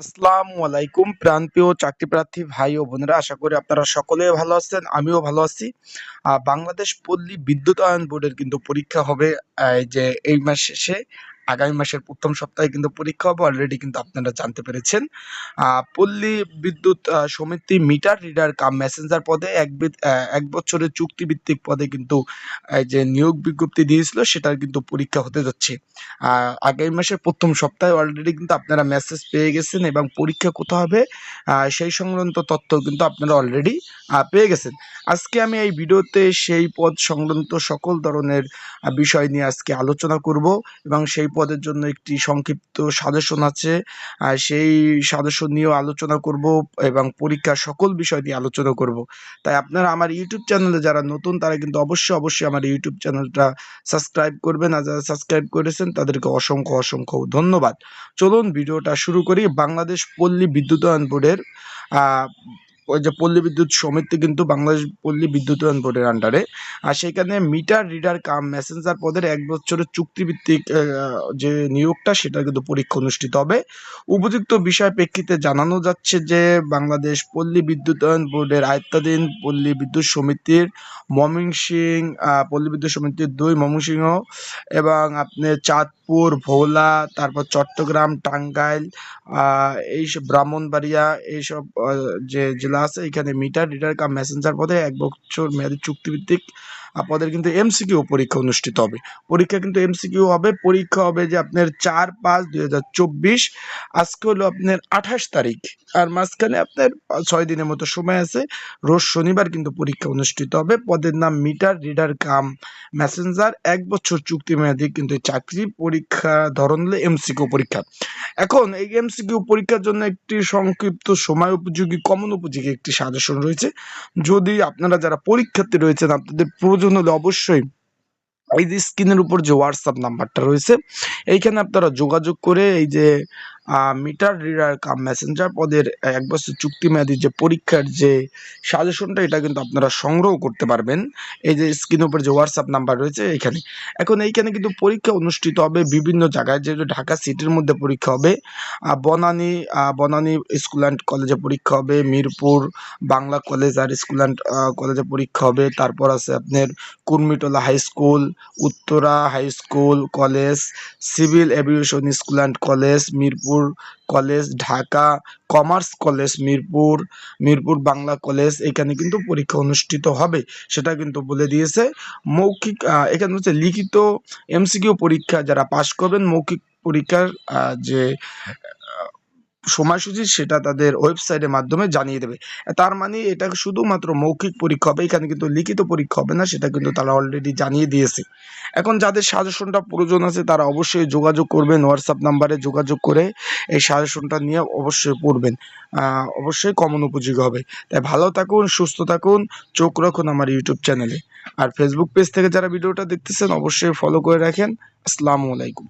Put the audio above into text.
আসসালামু আলাইকুম, প্রাণপ্রিয় চাকরি প্রার্থী ভাই ও বোনেরা, আশা করি আপনারা সকলে ভালো আছেন, আমিও ভালো আছি। বাংলাদেশ পল্লী বিদ্যুতায়ন বোর্ডের কিন্তু পরীক্ষা হবে যে এই মাস শেষে। আগামী মাসের প্রথম সপ্তাহে কিন্তু পরীক্ষা হবে। অলরেডি কিন্তু আপনারা জানতে পেরেছেন। পল্লী বিদ্যুৎ সমিতি মিটার, রিডার, কাম মেসেঞ্জার পদে এক এক বছরের চুক্তিভিত্তিক পদে কিন্তু যে নিয়োগ বিজ্ঞপ্তি দিয়েছিল, সেটার কিন্তু পরীক্ষা হতে যাচ্ছে। আগামী মাসের প্রথম সপ্তাহে অলরেডি কিন্তু আপনারা মেসেজ পেয়ে গেছেন এবং পরীক্ষা কোথাও হবে সেই সংক্রান্ত তথ্য কিন্তু আপনারা অলরেডি পেয়ে গেছেন। আজকে আমি এই ভিডিওতে সেই পদ সংক্রান্ত সকল ধরনের বিষয় নিয়ে আজকে আলোচনা করব এবং সেই পদের জন্য একটি সংক্ষিপ্ত সাজেশন আছে। আহ, সেই সাজেশন নিয়েও আলোচনা করব এবং পরীক্ষার সকল বিষয় নিয়ে আলোচনা করব। তাই আপনারা আমার ইউটিউব চ্যানেলে যারা নতুন তারা কিন্তু অবশ্যই অবশ্যই আমার ইউটিউব চ্যানেলটা সাবস্ক্রাইব করবেন। আর যারা সাবস্ক্রাইব করেছেন তাদেরকে অসংখ্য অসংখ্য ধন্যবাদ। চলুন ভিডিওটা শুরু করি। বাংলাদেশ পল্লী বিদ্যুতায়ন বোর্ডের যে পল্লী বিদ্যুৎ সমিতি কিন্তু বাংলাদেশ পল্লী বিদ্যুতায়ন বোর্ডের আন্ডারে আর সেখানে মিটার রিডার কাম মেসেঞ্জার পদের এক বছরের চুক্তিভিত্তিক যে নিয়োগটা সেটা কিন্তু পরীক্ষা অনুষ্ঠিত হবে। উপযুক্ত বিষয় প্রেক্ষিতে জানানো যাচ্ছে যে বাংলাদেশ পল্লী বিদ্যুতায়ন বোর্ডের আয়ত্তাধীন পল্লী বিদ্যুৎ সমিতির ময়মনসিং পল্লী বিদ্যুৎ সমিতির দুই ময়মনসিংহ এবং আপনার চাঁদপুর ভোলা, তারপর চট্টগ্রাম, টাঙ্গাইল এইসব ব্রাহ্মণবাড়িয়া, এইসব যে জেলা আছে, এখানে মিটার রিডার কাম, মেসেঞ্জার পদে এক বছর মেয়াদী চুক্তিভিত্তিক আহ, পদের কিন্তু এমসিকিউ পরীক্ষা অনুষ্ঠিত হবে। পরীক্ষা কিন্তু এমসিকিউ হবে পরীক্ষা হবে যে আপনার চার পাঁচ দুই আজকে হলো আপনার আঠাশ তারিখ আর মাঝখানে আপনার ছয় দিনের মতো সময় আছে। রোজ শনিবার কিন্তু পরীক্ষা অনুষ্ঠিত হবে। পদের নাম মিটার রিডার কাম মেসেঞ্জার। এক বছর চুক্তি মেয়াদি কিন্তু চাকরি পরীক্ষা ধরন হলো এমসিকিউ পরীক্ষা। এখন এই এমসিকিউ পরীক্ষার জন্য একটি সংক্ষিপ্ত সময় উপযোগী কমন উপযোগী একটি সাজেশন রয়েছে। যদি আপনারা যারা পরীক্ষার্থী রয়েছেন আপনাদের প্রয়োজন হলে অবশ্যই এই যে স্ক্রিনের উপর যে হোয়াটসঅ্যাপ নাম্বারটা রয়েছে, এইখানে আপনারা যোগাযোগ করে এই যে মিটার রিডার কাম মেসেঞ্জার পদের এক বছর চুক্তি মেয়াদী যে পরীক্ষার যে সাজেশনটা এটা কিন্তু আপনারা সংগ্রহ করতে পারবেন। এই যে স্ক্রিন উপর যে হোয়াটসঅ্যাপ নাম্বার রয়েছে এখানে এখন এইখানে কিন্তু পরীক্ষা অনুষ্ঠিত হবে বিভিন্ন জায়গায়, যেহেতু ঢাকা সিটির মধ্যে পরীক্ষা হবে। বনানী বনানী স্কুল অ্যান্ড কলেজে পরীক্ষা হবে, মিরপুর, বাংলা কলেজ আর স্কুল অ্যান্ড কলেজে পরীক্ষা হবে। তারপর আছে আপনার Kurmitola high school Uttara high school college civil aviation school and college Mirpur college, Dhaka, commerce college, Mirpur Mirpur Bangla college, এখানে কিন্তু পরীক্ষা অনুষ্ঠিত হবে, সেটা কিন্তু বলে দিয়েছে। মৌখিক এখানে হচ্ছে লিখিত এমসিকিউ পরীক্ষা যারা পাশ করবেন, মৌখিক পরীক্ষার যে সময়সূচি সেটা তাদের ওয়েবসাইটের মাধ্যমে জানিয়ে দেবে। তার মানে এটা শুধুমাত্র মৌখিক পরীক্ষা হবে, এখানে কিন্তু লিখিত পরীক্ষা হবে না, সেটা কিন্তু তারা অলরেডি জানিয়ে দিয়েছে। এখন যাদের সাজেশনটা প্রয়োজন আছে, তারা অবশ্যই যোগাযোগ করবেন হোয়াটসঅ্যাপ নাম্বারে যোগাযোগ করে এই সাজেশনটা নিয়ে অবশ্যই পড়বেন। অবশ্যই কমন উপযোগী হবে। তাই ভালো থাকুন, সুস্থ থাকুন, চোখ রাখুন আমার ইউটিউব চ্যানেলে আর ফেসবুক পেজ থেকে যারা ভিডিওটা দেখতেছেন, অবশ্যই ফলো করে রাখেন। আসসালামু আলাইকুম।